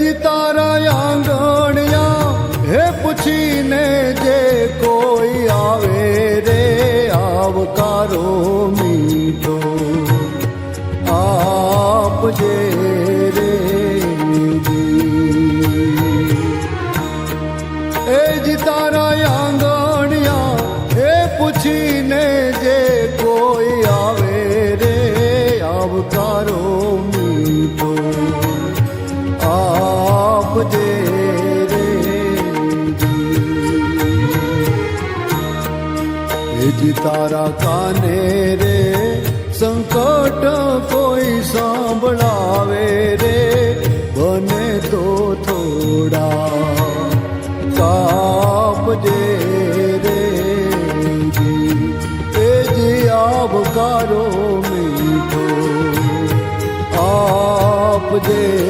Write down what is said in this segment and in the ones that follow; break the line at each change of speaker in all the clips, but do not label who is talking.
જી તારા આંગણિયા હે પૂછીને જે કોઈ જી તારા કાને રે? સંકટ કોઈ સાંભળાવે રે? બને તો થોડા કાપજે રે જી એ જી આવકારો મીઠો આપજે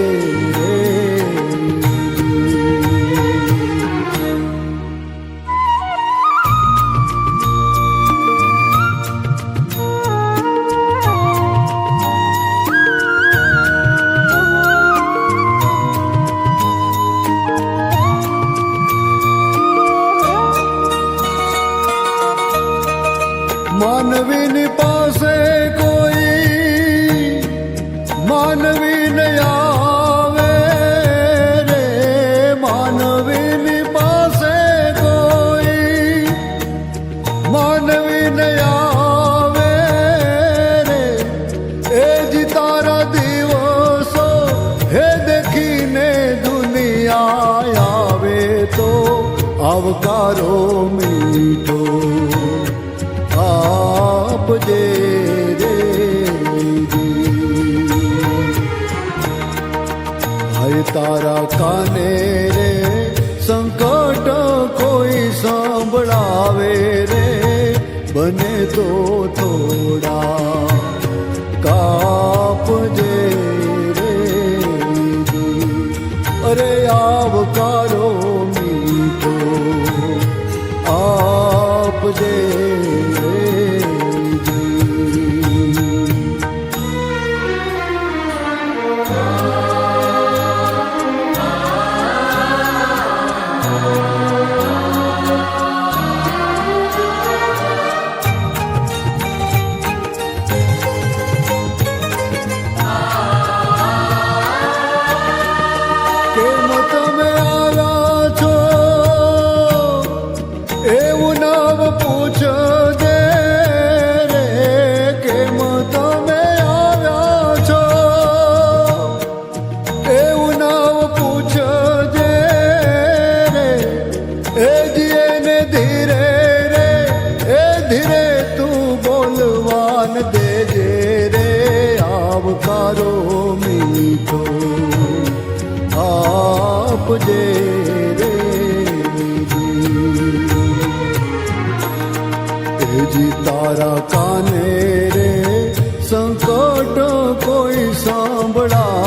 માનવીની પાસે કોઈ માનવી ન આવે રે. માનવીની પાસે કોઈ માનવી ન આવે રે. એ જ તારા દિવસો હે દેખીને દુનિયા આવે તો આવકારો મીઠો કાને રે, સંકટ કોઈ સાંભળાવે રે. બને તો થોડા કાપજે રે અરે આવકારો મીઠો આપજે આપજે રે જી તારા કાને રે સંકટ કોઈ સાંભળાવે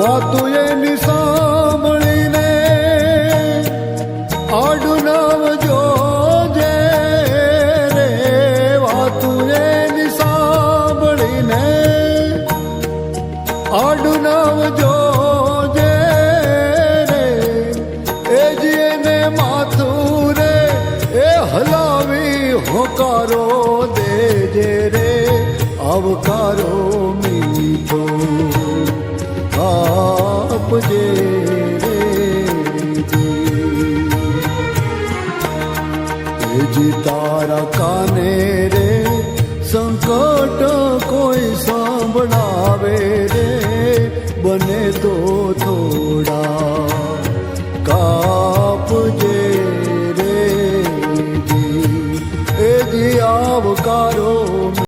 વાતું એની સાંભળીને આડું નામ જોજે રે. વાતું એની સાંભળીને આડું નામ જોજે રે. એ જ એને માથું રે, એ હલાવી હોકારો દેજે રે. અવકારો મીઠો. આપજે જી તારા કાને રે સંકટ કોઈ સાંભળાવે રે બને તો